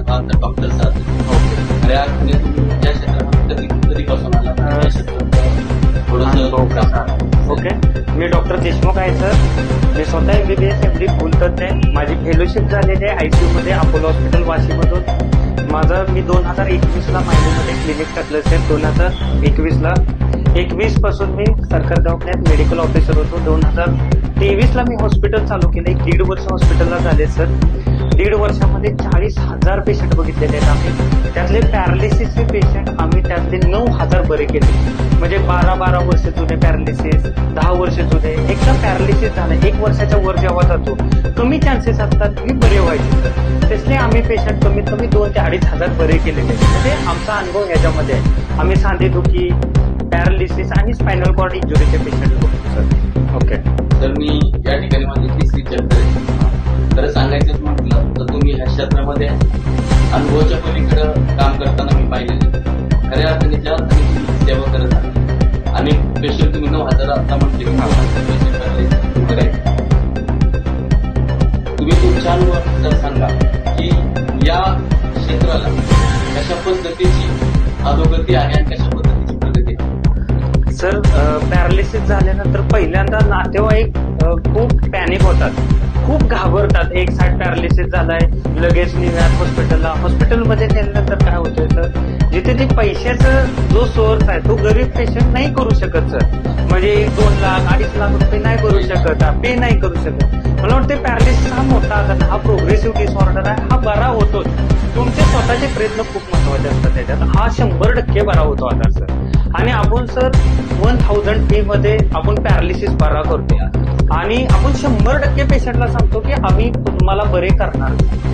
आता कधी आला? हो. ओके. मी डॉक्टर देशमुख आहे सर. मी स्वतः M B B S M D फुलतज्ञ माझी फेलोशिप झालेली आहे आय सी मध्ये अपोलो हॉस्पिटल वाशीमधून. माझं मी दोन हजार एकवीसला महिन्यामध्ये क्लिनिक टाकलं सर दोन हजार एकवीसला. एकवीसपासून मी सरकार दवाखान्यात मेडिकल ऑफिसर होतो. दोन हजार तेवीसला मी हॉस्पिटल चालू केलं एक दीड वर्ष हॉस्पिटलला झाले सर दीड वर्षामध्ये चाळीस हजार पेशंट बघितलेले आहेत आम्ही. त्यातले पॅरालिसिसचे पेशंट आम्ही त्यातले नऊ हजार बरे केले. म्हणजे बारा बारा वर्ष जुने पॅरालिसिस दहा वर्ष जुने एकदा पॅरालिसिस झालं. एक वर्षाच्या वर जेव्हा जातो कमी चान्सेस असतात की बरे व्हायचे. तर त्यातले आम्ही पेशंट कमीत कमी दोन ते अडीच हजार बरे केलेले. म्हणजे आमचा अनुभव याच्यामध्ये आहे. आम्ही सांधेदुखी पॅरालिसिस आणि स्पायनल कॉर्ड इंजुरीचे पेशंट बघतो सर ओके तर मी या ठिकाणी माझी तिसरी चर्चा आहे खरं सांगायचंच म्हटलं तर तुम्ही ह्या क्षेत्रामध्ये अनुभवाच्या पलीकडे काम करताना मी पाहिलेले खऱ्या अर्थाने ज्या अर्थाने सेवा करत आहात अनेक पेशंट तुम्ही नऊ हजार आता म्हटले. तुम्ही तुमच्या अनुभवानुसार सांगा की या क्षेत्राला कशा पद्धतीची अधोगती आहे आणि कशा पद्धतीची प्रगती आहे? सर पॅरालिसिस झाल्यानंतर पहिल्यांदा नातेवाईक खूप पॅनिक होतात. खूप घाबरतात. एक साठ पॅरालिसिस झालाय. लगेच निघणार हॉस्पिटलला हॉस्पिटलमध्ये नेल्यानंतर काय होतंय सर जिथे ते पैशाचा जो सोर्स आहे तो गरीब पेशंट नाही करू शकत सर म्हणजे दोन लाख अडीच लाख रुपये नाही करू शकत पे नाही करू शकत. मला वाटतं पॅरालिसिस हा मोठा आजार हा प्रोग्रेसिव्ह डिसऑर्डर आहे हा बरा होतोच. तुमचे स्वतःचे प्रयत्न खूप महत्त्वाचे असतात त्याच्यात. हा शंभर टक्के बरा होतो आजार सर आणि आपण सर वन थाउजंड फी मध्ये आपण पॅरालिसिस बरा करतो आणि आपण शंभर टक्के पेशंटला सांगतो की आम्ही तुम्हाला बरे करणार.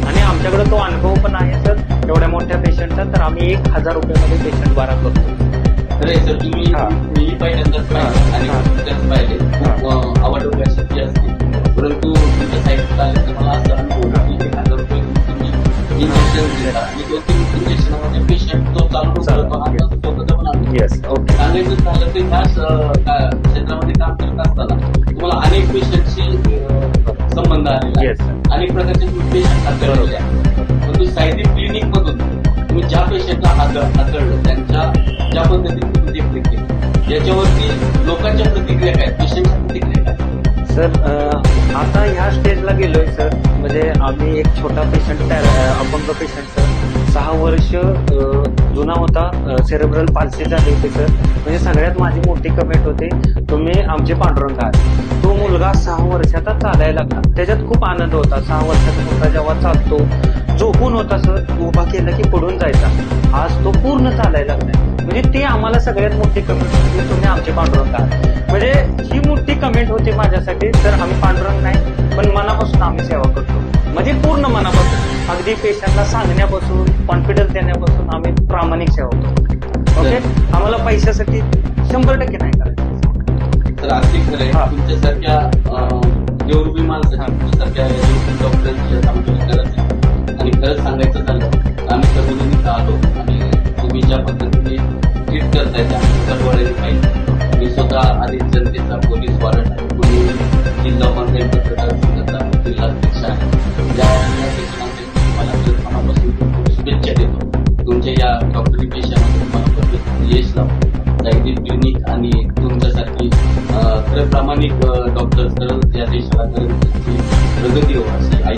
आणि आमच्याकडे तो अनुभव पण आहे सर एवढ्या मोठ्या पेशंटचा तर आम्ही एक हजार रुपयामध्ये पेशंट बरा करतो. सर तुम्ही. मी पहिल्यांदाच पाहिले आणि. हॉस्पिटल्स पाहिले. खूप आवड अशी असते. परंतु तुमच्या साईडला आले तर मला असं अनुभव आला की एक हजार रुपये तुम्ही इंजेक्शन देता आणि दोन तीन इंजेक्शनामध्ये पेशंट जो चालू करतो स्वतःचा पण सांगायचं झालं ह्या क्षेत्रामध्ये काम करत असताना तुम्हाला अनेक पेशंटशी संबंध आलेला Yes, आहे. Sir. अनेक प्रकारचे तुम्ही पेशंट हाताळलेले आहेत. परंतु सायदिक क्लिनिक मधून तुम्ही ज्या पेशंटला हाताळलं त्यांच्या ज्या पद्धतीने तुम्ही देखरेख केली याच्यावरती लोकांच्या प्रतिक्रिया काय? पेशंटच्या प्रतिक्रिया काय? सर अं, आता ह्या स्टेजला गेलोय सर. म्हणजे आम्ही एक छोटा पेशंट अपंग पेशंट सर. सहा वर्ष जुना होता सेरेब्रल पालसी झाली होती सर. म्हणजे सगळ्यात माझी मोठी कमेंट होती तुम्ही आमचे पांडुरंग आहात. तो मुलगा सहा वर्षाचा चालायला लागला. त्याच्यात खूप आनंद होता. सहा वर्षाचा मुलगा जेव्हा चालतो झोपून होता सर. उभा केला की पडून जायचा. आज तो पूर्ण चालायला लागलाय. म्हणजे ते आम्हाला सगळ्यात मोठी कमेंट होती तुम्ही आमचे पांडुरंग आहात. म्हणजे ही मोठी कमेंट होती माझ्यासाठी. तर आम्ही पांडुरंग नाही पण मनापासून आम्ही सेवा करतो. म्हणजे पूर्ण मनापासून. अगदी पेशंटला सांगण्यापासून कॉन्फिडन्स देण्यापासून आम्ही प्रामाणिक सेवा करतो. ओके आम्हाला पैशासाठी शंभर टक्के नाही करायचं. तर अगदी खरं. तुमच्यासारख्या देवरूपी माणसं तुमच्यासारख्या डॉक्टरांची आणि खरंच सांगायचं झालं आम्ही सर्वजण आलो आणि तुम्ही ज्या पद्धतीने ट्रीट करताय त्या सर्वांनी भरपूर यश क्लिनिक आणि तुमच्यासारखी खरं प्रामाणिक डॉक्टर खरंच या देशाला खरंच त्याची प्रगती हो अशी आई